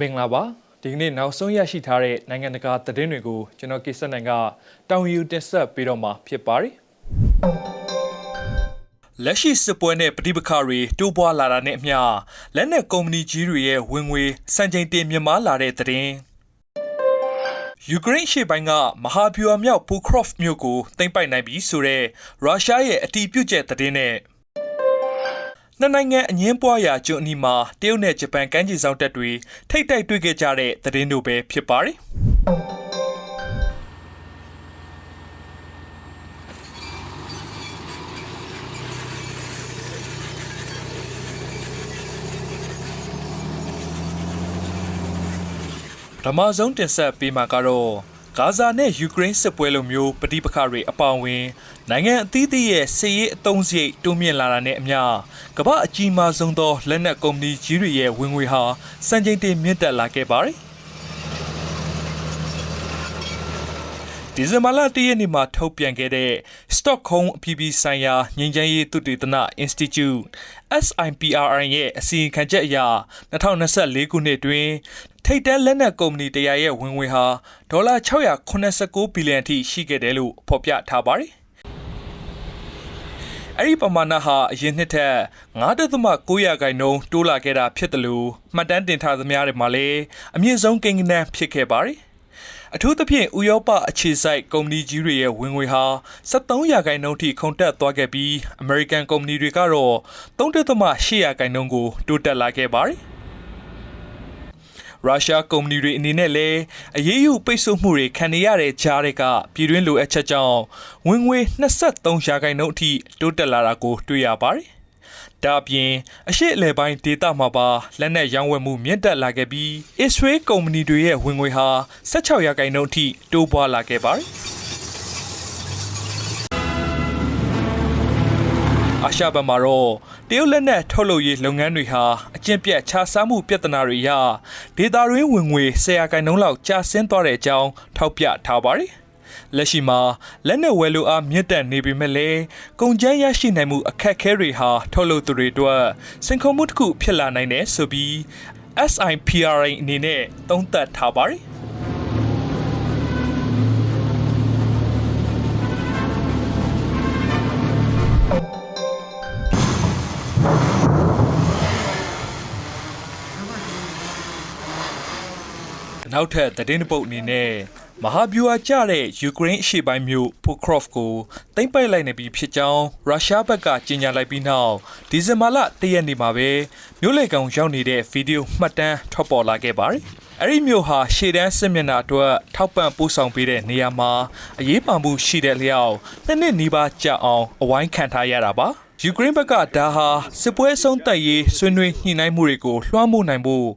မင်္ဂလာပါဒီကနေ့နောက်ဆုံးရရှိထားတဲ့နိုင်ငံတကာသတင်းတွေကိုကျွန်တော်ကိစ္စနိုင်ကတောင်ယူတင်ဆက်ပေးတော့မှာဖြစ်ပါတယ်လက်ရှိစစ်ပွဲနဲ့ပဋိပက္ခတွေတိုးပွားလာတာနဲ့အမျှလက်နက်ကုမ္ပဏီကြီးတွေရဲ့ဝင်ငွေစံချိန်တင်မြင့်မားလာတဲ့သတင်းယူကရိန်းရှေ့ပိုင်းကမဟာဗျူဟာမြောက်ပူခရော့ဖ်မြို့ကိုသိမ်းပိုက်နိုင်ပြီဆိုတဲ့ရုရှားရဲ့အတီးပြုတ်ချက်သတင်းနဲ့ နှစ်နိုင်ငံအငင်းပွားရာကျွန်းအနီးမှာတရုတ်နဲ့ဂျပန်ကမ်းခြေဆောင်တပ်တွေထိတ်တိုက်တွေ့ခဲ့ကြတဲ့သတင်းတို့ပဲဖြစ်ပါတယ်။ပထမဆုံးတင်ဆက်ပေးမှာကတော့ ဂါဇာနဲ့ယူကရိန်းစစ်ပွဲလိုမျိုးပဋိပက္ခတွေအပေါအဝင် နိုင်ငံအသီးသီးရဲ့စစ်ရေးအုံစရိတ်တိုးမြင့်လာတာနဲ့အမျှကမ္ဘာအကြီးမားဆုံးသောလက်နက်ကုမ္ပဏီကြီးတွေရဲ့ဝင်ငွေဟာစံချိန်တင်မြင့်တက်လာခဲ့ပါတယ်။ဒီဇင်ဘာလ၁ရက်နေ့မှာထုတ်ပြန်ခဲ့တဲ့ Stockholm အပြည်ပြည်ဆိုင်ရာငြိမ်းချမ်းရေးသုတေသန Institute SIPRI ရဲ့အစီရင်ခံချက်အရ2024ခုနှစ်တွင် ထိပ်တန်းလက်နက်ကုမ္ပဏီတရားရဲ့ဝင်ငွေဟာဒေါ်လာ689ဘီလီယံအထိရှိခဲ့တယ်လို့ဖော်ပြထားပါတယ်။အဲ့ဒီပမာဏဟာအရင်နှစ်ထက်9.9ရာခိုင်နှုန်းတိုးလာခဲ့တာဖြစ်တယ်လို့မှတ်တမ်းတင်ထားသမျှတွေမှာလည်းအမြင့်ဆုံးကိန်းဂဏန်းဖြစ်ခဲ့ပါတယ်။အထူးသဖြင့်ဥရောပအခြေစိုက်ကုမ္ပဏီကြီးတွေရဲ့ဝင်ငွေဟာ73ရာခိုင်နှုန်းထိခုန်တက်သွားခဲ့ပြီးအမေရိကန်ကုမ္ပဏီတွေကတော့3.8ရာခိုင်နှုန်းကိုတိုးတက်လာခဲ့ပါတယ်။ ရုရှားကုမ္ပဏီတွေအနေနဲ့လည်းအရေးယူပိတ်ဆို့မှုတွေခံနေရတဲ့ကြားတွေကပြည်တွင်းလိုအပ်ချက်ကြောင့်ဝင်ငွေ23ရာခိုင်နှုန်းအထိတိုးတက်လာတာကိုတွေ့ရပါတယ်။ဒါအပြင်အရှိအလဲပိုင်းဒေတာမှာပါလက်နက်ရောင်းဝယ်မှုမြင့်တက်လာခဲ့ပြီးအစ္စရေးကုမ္ပဏီတွေရဲ့ဝင်ငွေဟာ16ရာခိုင်နှုန်းအထိတိုးပွားလာခဲ့ပါတယ်။ အာရှဘက်မှာတော့တရုတ်လက်နက်ထုတ်လုပ်ရေးလုပ်ငန်းတွေဟာအကျင့်ပြတ်ခြားစားမှုပြဿနာတွေအရဒေတာရင်းဝင်ငွေ10ရာခိုင်နှုန်းလောက်ကျဆင်းသွားတဲ့အကြောင်းထောက်ပြထားပါတယ်။လက်ရှိမှာလက်နက်ဝယ်လိုအားမြင့်တက်နေပေမဲ့လည်းကုန်ကျန်းရရှိနိုင်မှုအခက်အခဲတွေဟာထုတ်လုပ်သူတွေအတွက်စင်ခုံမှုတစ်ခုဖြစ်လာနိုင်တယ်ဆိုပြီး SIPRI အနေနဲ့သုံးသပ်ထားပါတယ်။ နောက်ထပ်သတင်းတစ်ပုတ်အနေနဲ့မဟာဗျူဟာကျတဲ့ယူကရိန်းအရှေ့ပိုင်းမြို့ပိုခရော့ဖ်ကိုသိမ်းပိုက်လိုက်နေပြီဖြစ်ကြောင်းရုရှားဘက်ကကြေညာလိုက်ပြီးနောက်ဒီဇင်ဘာလ၁ရက်နေ့မှာပဲမြို့လေကောင်ရောက်နေတဲ့ဗီဒီယိုမှတ်တမ်းထွက်ပေါ်လာခဲ့ပါတယ်။အဲ့ဒီမြို့ဟာရှေ့တန်းစစ်မျက်နှာအတွက်ထောက်ပံ့ပို့ဆောင်ပေးတဲ့နေရာမှာအရေးပါမှုရှိတဲ့လျောက်နှစ်နှစ်နီးပါးကြာအောင်အဝိုင်းခံထားရတာပါ။ ယူကရိန်းဘက်ကဒါဟာစစ်ပွဲအဆုံးသတ်ရေးဆွေးနွေးညှိနှိုင်းမှုတွေကိုလွှမ်းမိုးနိုင်ဖို့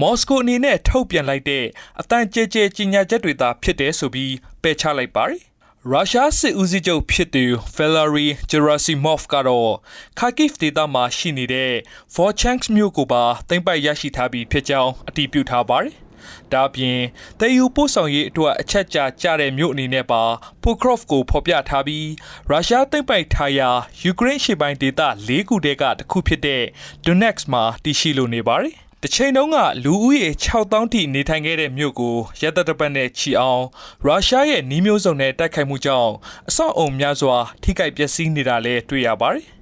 မော်စကိုအနေနဲ့ထုတ်ပြန်လိုက်တဲ့အတန်ကျဲကျဲကြီးညာချက်တွေသာဖြစ်တယ်ဆိုပြီးပယ်ချလိုက်ပါတယ်။ရုရှားစစ်ဦးစီးချုပ်ဖြစ်သူဖယ်လာရီဂျရာစီမော့ဖ်ကတော့ခါကိဖ်ဒေသမှာရှိနေတဲ့ Volchansk မြို့ကိုပါသိမ်းပိုက်ရရှိထားပြီးဖြစ်ကြောင်းအတည်ပြုထားပါတယ်။ ဒါအပြင်တည်ယူပို့ဆောင်ရေးအတွက်အချက်ကြာကြတဲ့မြို့အနေနဲ့ပါပိုခရော့ဖ်ကိုဖော်ပြထားပြီးရုရှားသိမ်းပိုက်ထားရာယူကရိန်းရှေ့ပိုင်းဒေသ၄ခုတည်းကတစ်ခုဖြစ်တဲ့ Donetsk မှာတည်ရှိလိုနေပါတယ်တချိန်တုန်းကလူဦးရေ6000ထိနေထိုင်ခဲ့တဲ့မြို့ကိုရက်သက်တပတ်နဲ့ချီအောင်ရုရှားရဲ့နှီးမျိုးစုံနဲ့တိုက်ခိုက်မှုကြောင့်အဆောက်အုံများစွာထိခိုက်ပျက်စီးနေတာလည်းတွေ့ရပါတယ်။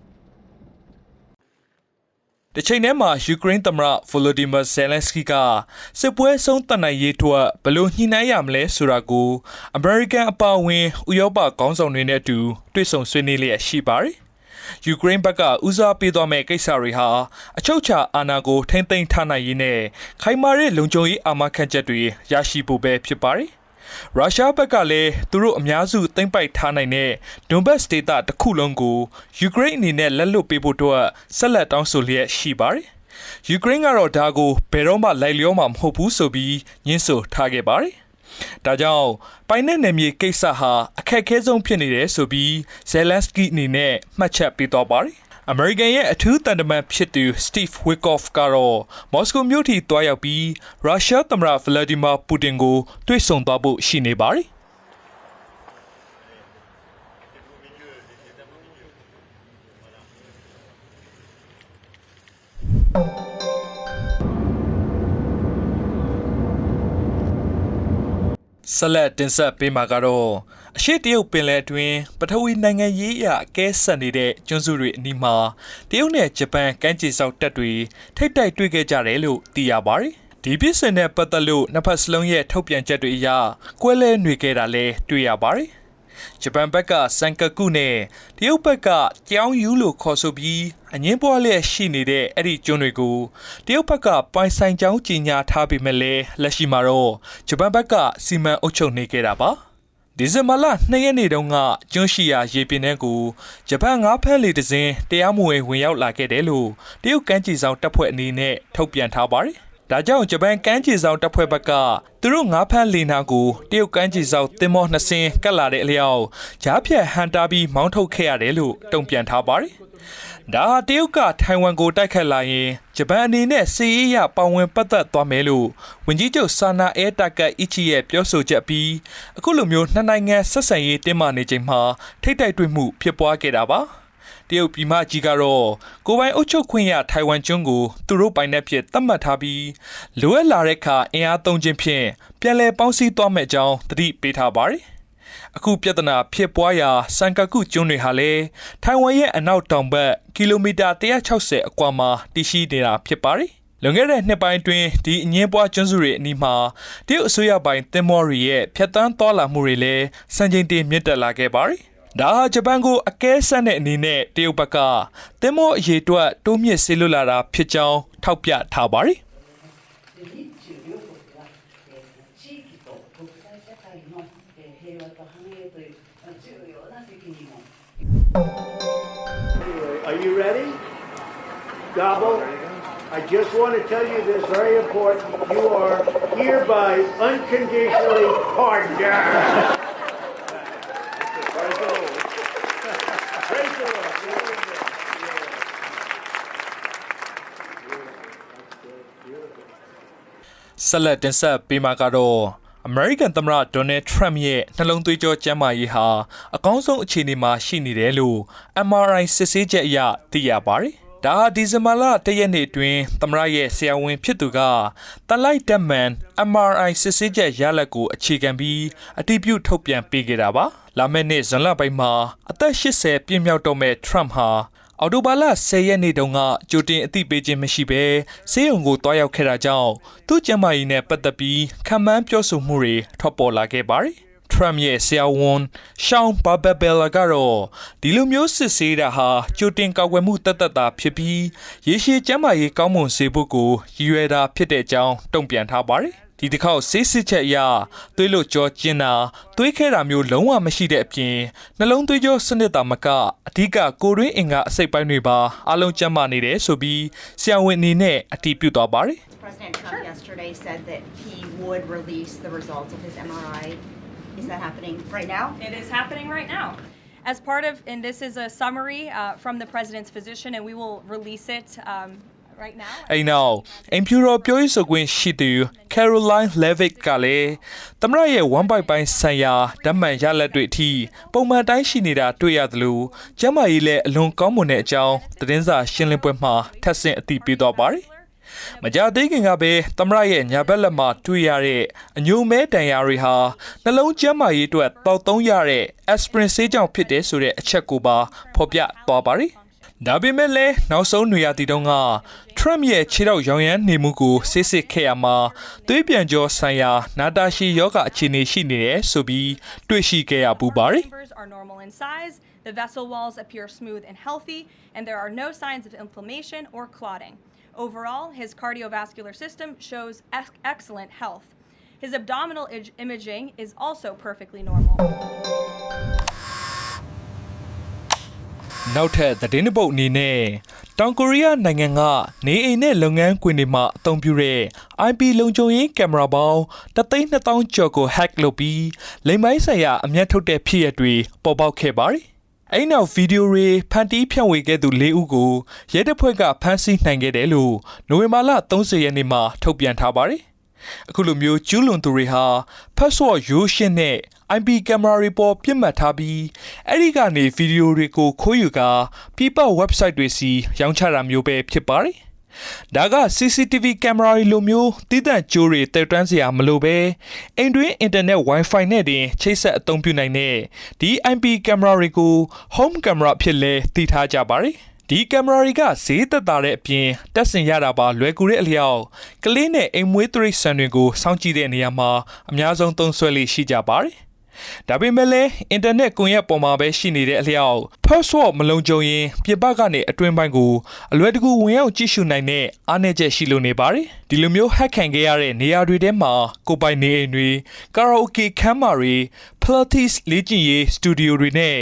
တစ်ချိန်တည်းမှာယူကရိန်းသမ္မတဗိုလိုဒီမာဇယ်လန်စကီကစစ်ပွဲဆုံးတနိုင်ရေးအတွက်ဘယ်လိုညှိနှိုင်းရမလဲဆိုတာကိုအမေရိကန်အပါအဝင်ဥရောပခေါင်းဆောင်တွေနဲ့အတူတွေ့ဆုံဆွေးနွေးလျက်ရှိပါတယ်။ယူကရိန်းဘက်ကဦးစားပေးသွားမယ့်ကိစ္စတွေဟာအချုပ်ချာအာဏာကိုထိမ့်သိမ်းထားနိုင်ရေးနဲ့ခိုင်မာတဲ့လုံခြုံရေးအာမခံချက်တွေရရှိဖို့ပဲဖြစ်ပါတယ်။ ရုရှားဘက်ကလည်းသူတို့အများစုသိမ်းပိုက်ထားနိုင်တဲ့ဒွန်ဘတ်စဒေသတစ်ခုလုံးကိုယူကရိန်းအနေနဲ့လက်လွတ်ပေးဖို့အတွက်ဆက်လက်တောင်းဆိုလျက်ရှိပါတယ်။ယူကရိန်းကတော့ဒါကိုဘယ်တော့မှလိုက်လျောမှာမဟုတ်ဘူးဆိုပြီးညှင်းဆိုထားခဲ့ပါတယ်။ဒါကြောင့်ပိုင်နယ်နယ်မြေကိစ္စဟာအခက်အခဲဆုံးဖြစ်နေတယ်ဆိုပြီးဇယ်လန်စကီအနေနဲ့မှတ်ချက်ပေးသွားပါတယ်။ အမေရိကန်ရဲ့အထူးတန်တမန်ဖြစ်သူ Steve Witkoff ကတော့မော်စကိုမြို့ထိတွားရောက်ပြီးရုရှားသမ္မတဗလာဒီမာပူတင်ကိုတွေ့ဆုံသွားဖို့ရှိနေပါတယ်။ ဆက်လက်တင်ဆက်ပေးမှာကတော့အရှိတရုတ်ပင်လယ်အတွင်းပထဝီနိုင်ငံရေးအရအကဲဆက်နေတဲ့ကျွန်းစုတွေအနီးမှာတရုတ်နဲ့ဂျပန်ကမ်းခြေစောက်တပ်တွေထိတ်တိုက်တွေ့ခဲ့ကြတယ်လို့သိရပါတယ်။ဒီပြစ်စင်နဲ့ပတ်သက်လို့နှစ်ဖက်စလုံးရဲ့ထုတ်ပြန်ချက်တွေအရကွဲလဲနေခဲ့တာလည်းတွေ့ရပါတယ်။ ဂျပန်ဘက်ကစန်ကကုနဲ့တရုတ်ဘက်ကကြောင်းယူလို့ခေါ်ဆိုပြီးအငင်းပွားလျက်ရှိနေတဲ့အဲ့ဒီကျွန်းတွေကိုတရုတ်ဘက်ကပိုင်ဆိုင်ကြောင်းကြီးညာထားပေမဲ့လည်းလက်ရှိမှာတော့ဂျပန်ဘက်ကစီမံအုပ်ချုပ်နေခဲ့တာပါဒီဇင်ဘာလ2ရက်နေ့တုန်းကကျွန်းရှိရာရေပြင်ထဲကိုဂျပန်ငါးဖမ်းလေတစင်းတရားမဝင်ဝင်ရောက်လာခဲ့တယ်လို့တရုတ်ကမ်းခြေဆောင်တပ်ဖွဲ့အနေနဲ့ထုတ်ပြန်ထားပါတယ် ဒါကြောင့်ဂျပန်ကမ်းခြေဆောင်တပ်ဖွဲ့ဘက်ကသူတို့ငါးဖမ်းလေနာကိုတရုတ်ကမ်းခြေဆောင်တင်မောနှစ်စင်းကတ်လာတဲ့အလျောက်ဂျားဖြတ်ဟန်တာပြီးမောင်းထုတ်ခဲ့ရတယ်လို့တုံ့ပြန်ထားပါတယ်။ဒါဟာတရုတ်ကထိုင်ဝမ်ကိုတိုက်ခတ်လာရင်ဂျပန်အနေနဲ့စီးရေးရပါဝင်ပတ်သက်သွားမယ်လို့ဝန်ကြီးချုပ်ဆာနာအဲတာကတ်အီချီရဲ့ပြောဆိုချက်ပြီးအခုလိုမျိုးနှစ်နိုင်ငံဆက်ဆံရေးတင်းမာနေချိန်မှာထိတ်တိုက်တွေ့မှုဖြစ်ပွားခဲ့တာပါ။ တရုတ်ပြည်မကြီးကတော့ကိုယ်ပိုင်အုပ်ချုပ်ခွင့်ရထိုင်ဝမ်ကျွန်းကိုသူတို့ပိုင်တဲ့ဖြစ်သတ်မှတ်ထားပြီးလိုအပ်လာတဲ့အခါအင်အားသုံးခြင်းဖြင့်ပြန်လည်ပေါင်းစည်းသွားမယ့်အကြောင်းသတိပေးထားပါတယ်။အခုပြဿနာဖြစ်ပွားရာစန်ကာကုကျွန်းတွေဟာလည်းထိုင်ဝမ်ရဲ့အနောက်တောင်ဘက်ကီလိုမီတာ160အကွာမှာတည်ရှိနေတာဖြစ်ပါတယ်။လွန်ခဲ့တဲ့နှစ်ပိုင်းအတွင်းဒီအငင်းပွားကျွန်းစုတွေအနီးမှာတရုတ်အစိုးရပိုင်တင်မောတွေရဲ့ဖျက်ဆီးသွားလာမှုတွေလည်းစံချိန်တင်မြင့်တက်လာခဲ့ပါတယ်။ ဒါဟာဂျပန်ကိုအကဲဆတ်တဲ့အနေနဲ့တရုတ်ဘက်ကသင်းမောအရေးအတွက်တိုးမြင့်ဆေးလွတ်လာတာဖြစ်ကြောင်းထောက်ပြထားပါတယ်။ Are you ready? Gobble. I just want to tell you this very important. You are hereby unconditionally pardoned. ဆက်လက်တင်ဆက်ပေးမှာကတော့အမေရိကန်သမ္မတဒေါ်နယ်ထရမ့်ရဲ့နှလုံးသွေးကြောကျန်းမာရေးဟာအကောင်းဆုံးအခြေအနေမှာရှိနေတယ်လို့ MRI စစ်ဆေးချက်အရသိရပါတယ်။ဒါဟာဒီဇင်ဘာလ၁ရက်နေ့အတွင်းသမ္မတရဲ့ဆရာဝန်ဖြစ်သူကတလိုက်တက်မန် MRI စစ်ဆေးချက်ရလဒ်ကိုအခြေခံပြီးအတည်ပြုထုတ်ပြန်ပေးခဲ့တာပါ။လာမယ့်နှစ်ဇွန်လပိုင်းမှာအသက်80ပြည့်မြောက်တော့မဲ့ထရမ့်ဟာ အော်တိုဘာလ10ရက်နေ့တုန်းကကြိုတင်အသိပေးခြင်းမရှိဘဲဆေးရုံကိုတွားရောက်ခဲ့တာကြောင့်သူ့ကျန်းမာရေးနဲ့ပတ်သက်ပြီးခံမှန်းပြောဆိုမှုတွေထွက်ပေါ်လာခဲ့ပါတယ်။ Trump ရဲ့ဆရာဝန်ရှောင်းဘာဘဘယ်လာကတော့ဒီလိုမျိုးစစ်ဆေးတာဟာကြိုတင်ကောက်ွယ်မှုတသက်တာဖြစ်ပြီးရေရှည်ကျန်းမာရေးကောင်းမွန်စေဖို့ကိုရည်ရွယ်တာဖြစ်တဲ့အကြောင်းတုံ့ပြန်ထားပါတယ်။ ဒီတစ်ခေါက်ဆေးစစ်ချက်အရသွေးလွတ်ကြောကျင်းတာသွေးခဲတာမျိုးလုံးဝမရှိတဲ့အပြင်နှလုံးသွေးကြောစနစ်တာမကအဓိကကိုယ်တွင်းအင်္ဂါအစိတ်ပိုင်းတွေပါအလုံးကျန်းမာနေတယ်ဆိုပြီးဆရာဝန်အနေနဲ့အတည်ပြုသွားပါတယ် President Trump yesterday said that he would release the results of his MRI. Is that happening right now? It is happening right now. As part of, and this is a summary uh, from the president's physician, and we will release it um, right now. အိမ်နောက်အင်ဖြူတော်ပြောရေးဆိုခွင့်ရှိသူ Caroline Levitt ကလည်းသမရရဲ့1 byte ပိုင်းဆိုင်ရာဓာတ်မှန်ရလက်တွေအထိပုံမှန်တိုင်းရှိနေတာတွေ့ရသလိုကျမ်းမာရေးလည်းအလွန်ကောင်းမွန်တဲ့အကြောင်းသတင်းစာရှင်းလင်းပွဲမှာထပ်ဆင့်အသိပေးသွားပါတယ်မကြသေးခင်ကပဲသမရရဲ့ညာဘက်လက်မှာတွေ့ရတဲ့အညိုမဲတန်ရာတွေဟာနှလုံးကျန်းမာရေးအတွက်တောက်သုံးရတဲ့ aspirin ဆေးကြောင့်ဖြစ်တယ်ဆိုတဲ့အချက်ကိုပါဖော်ပြသွားပါတယ်ဒါပေမဲ့လည်းနောက်ဆုံးနေရာတီတုန်းက Trump ရဲ့ခြေထောက်ရောင်ရမ်းနေမှုကိုစစ်စစ်ခဲ့ရမှာသွေးပြန်ကြောဆိုင်ရာနာတာရှည်ယောဂအခြေအနေရှိနေတယ်ဆိုပြီးတွေ့ရှိခဲ့ရပူပါတယ် Chambers are normal in size, the vessel walls appear smooth and healthy, and there are no signs of inflammation or clotting. Overall, his cardiovascular system shows ex- excellent health. His abdominal ig- imaging is also perfectly normal. နောက်ထပ်သတင်းတစ်ပုတ်အနေနဲ့တောင်ကိုရီးယားနိုင်ငံကနေအိမ်နဲ့လုပ်ငန်းခွင်တွေမှာအသုံးပြုတဲ့ IP လုံခြုံရေးကင်မရာပေါင်း3,200ကျော်ကို hack လုပ်ပြီးလိမ်မိုင်းဆိုင်ရာအမျက်ထုတ်တဲ့ဖြစ်ရပ်တွေပေါ်ပေါက်ခဲ့ပါတယ်။အဲ့နောက်ဗီဒီယိုတွေဖန်တီးဖြန့်ဝေခဲ့သူ၄ဦးကိုရဲတပ်ဖွဲ့ကဖမ်းဆီးနိုင်ခဲ့တယ်လို့နိုဝင်ဘာလ30ရက်နေ့မှာထုတ်ပြန်ထားပါတယ်။ အခုလိုမျိုးကျူးလွန်သူတွေဟာ password ရိုးရှင်းတဲ့ IP ကင်မရာတွေပေါ်ပြစ်မှတ်ထားပြီးအဲ့ဒီကနေဗီဒီယိုတွေကိုခိုးယူကာပြည်ပ website တွေစီရောင်းချတာမျိုးပဲဖြစ်ပါတယ်ဒါက CCTV ကင်မရာလိုမျိုးတည်တံ့ကြိုးတွေတက်တန်းစရာမလိုပဲအိမ်တွင်းအင်တာနက် Wi-Fi နဲ့တင်ချိတ်ဆက်အသုံးပြုနိုင်တဲ့ဒီ IP ကင်မရာတွေကို home camera ဖြစ်လဲတည်ထားကြပါတယ် ဒီကင်မရာတွေကဈေးသက်သာတဲ့အပြင်တက်ဆင်ရတာပါလွယ်ကူတဲ့အလျောက်ကလေးနဲ့အိမ်မွေးတိရစ္ဆာန်တွေကိုစောင့်ကြည့်တဲ့နေရာမှာအများဆုံးသုံးစွဲလေးရှိကြပါတယ်ဒါပေမဲ့လည်းအင်တာနက်ကွန်ရက်ပေါ်မှာပဲရှိနေတဲ့အလျောက် password မလုံးကြုံရင်ပြပကနေအတွင်းပိုင်းကိုအလွယ်တကူဝင်ရောက်ကြည့်ရှုနိုင်တဲ့အားနည်းချက်ရှိလို့နေပါတယ်ဒီလိုမျိုး hack ခံခဲ့ရတဲ့နေရာတွေထဲမှာကိုယ်ပိုင်နေအိမ်တွေကာရာအိုကေခန်းမာတွေ Pilates လေ့ကျင့်ရေးစတူဒီယိုတွေနဲ့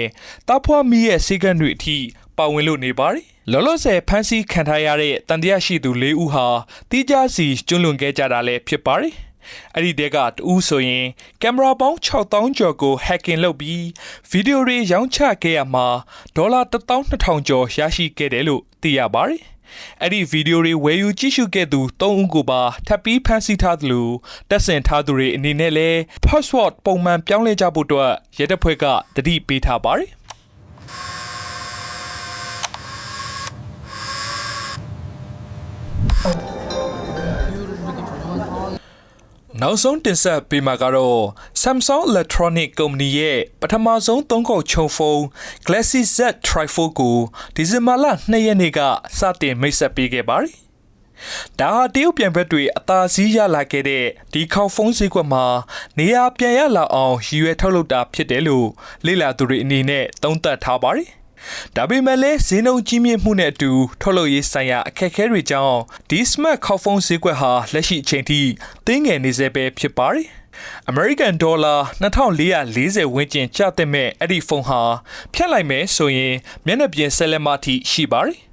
တာဖွာမီရဲ့စေကန်းတွေအထိ ပါဝင်လို့နေပါတယ်လောလောဆယ်ဖန်စီခံထားရတဲ့တန်တရားရှိသူ၄ဦးဟာတီးခြားစီကျွလွန်ခဲ့ကြတာလည်းဖြစ်ပါတယ်အဲ့ဒီတဲကတူးဆိုရင်ကင်မရာပေါင်း6000ကျော်ကို hacking လုပ်ပြီးဗီဒီယိုတွေရောင်းချခဲ့ရမှာဒေါ်လာ12000ကျော်ရရှိခဲ့တယ်လို့သိရပါတယ်။အဲ့ဒီဗီဒီယိုတွေဝယ်ယူကြည့်ရှုခဲ့သူ3ဦးကိုပါထပ်ပြီးဖမ်းဆီးထားသလိုတက်ဆင်ထားသူတွေအနေနဲ့လည်း password ပုံမှန်ပြောင်းလဲကြဖို့အတွက်ရဲတပ်ဖွဲ့ကတတိပေးထားပါတယ်။ နောက်ဆုံးတင်ဆက်ပေးမှာကတော့ Samsung Electronic ကုမ္ပဏီရဲ့ပထမဆုံးသုံးခေါက်ချုံဖုန်း Galaxy Z Tri4 ကိုဒီဇင်ဘာလ2ရက်နေ့ကစတင်မိတ်ဆက်ပေးခဲ့ပါတယ်။ဒါဟာတရုတ်ပြန်ဘက်တွေအသာစီးရလာခဲ့တဲ့ဒီခေါက်ဖုန်းဈေးကွက်မှာနေရာပြန်ရလာအောင်ရည်ရွယ်ထုတ်လုပ်တာဖြစ်တယ်လို့လေ့လာသူတွေအနေနဲ့သုံးသပ်ထားပါတယ်။ ဒါပေမဲ့လည်းဈေးနှုန်းကြီးမြင့်မှုနဲ့အတူထုတ်လုပ်ရေးဆိုင်ရာအခက်အခဲတွေကြောင့်ဒီ smart ခေါက်ဖုန်းဈေးကွက်ဟာလက်ရှိအချိန်ထိတင်းငယ်နေစေပဲဖြစ်ပါတယ်။ American Dollar 2440ဝန်းကျင်ကျသင့်မဲ့အဲ့ဒီဖုန်းဟာဖြတ်လိုက်မယ်ဆိုရင်မျက်နှာပြင်ဆက်လက်မထိရှိပါတယ်။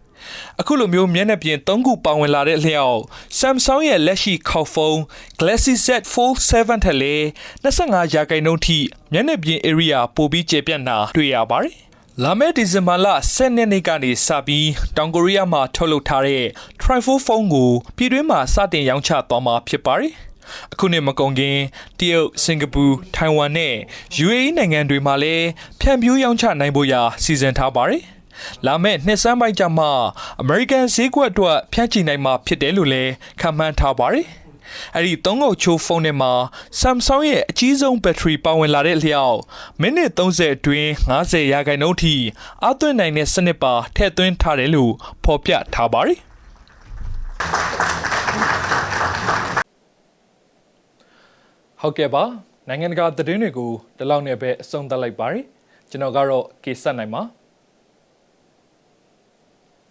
အခုလိုမျိုးမျက်နှာပြင်၃ခုပါဝင်လာတဲ့အလျောက် Samsung ရဲ့လက်ရှိခေါက်ဖုန်း Galaxy Z Fold 7ထက်လည်း25ရာခိုင်နှုန်းထိမျက်နှာပြင် area ပိုပြီးကျေပြန့်တာတွေ့ရပါတယ်။ လာမယ့်ဒီဇင်ဘာလ10ရက်နေ့ကနေစပြီးတောင်ကိုရီးယားမှာထုတ်လုပ်ထားတဲ့ Tri4 ဖုန်းကိုပြည်တွင်းမှာစတင်ရောင်းချသွားမှာဖြစ်ပါတယ်။အခုနှစ်မကုန်ခင်တရုတ်စင်ကာပူထိုင်ဝမ်နဲ့ UAE နိုင်ငံတွေမှာလည်းဖြန့်ဖြူးရောင်းချနိုင်ဖို့ရာစီစဉ်ထားပါတယ်။လာမယ့်နှစ်စမ်းပိုင်းကျမှ American ဈေးကွက်အတွက်ဖြန့်ချီနိုင်မှာဖြစ်တယ်လို့လည်းခန့်မှန်းထားပါတယ်။ အဲ့ဒီသုံးခုချိုးဖုန်းထဲမှာ Samsung ရဲ့အကြီးဆုံးဘက်ထရီပါဝင်လာတဲ့လျောက်မိနစ်30အတွင်း90ရာခိုင်နှုန်းထိအသွင်းနိုင်တဲ့စနစ်ပါထည့်သွင်းထားတယ်လို့ဖော်ပြထားပါတယ်။ဟုတ်ကဲ့ပါနိုင်ငံတကာသတင်းတွေကိုဒီလောက်နဲ့ပဲအဆုံးသတ်လိုက်ပါတယ်ကျွန်တော်ကတော့ကေဆက်နိုင်ပါ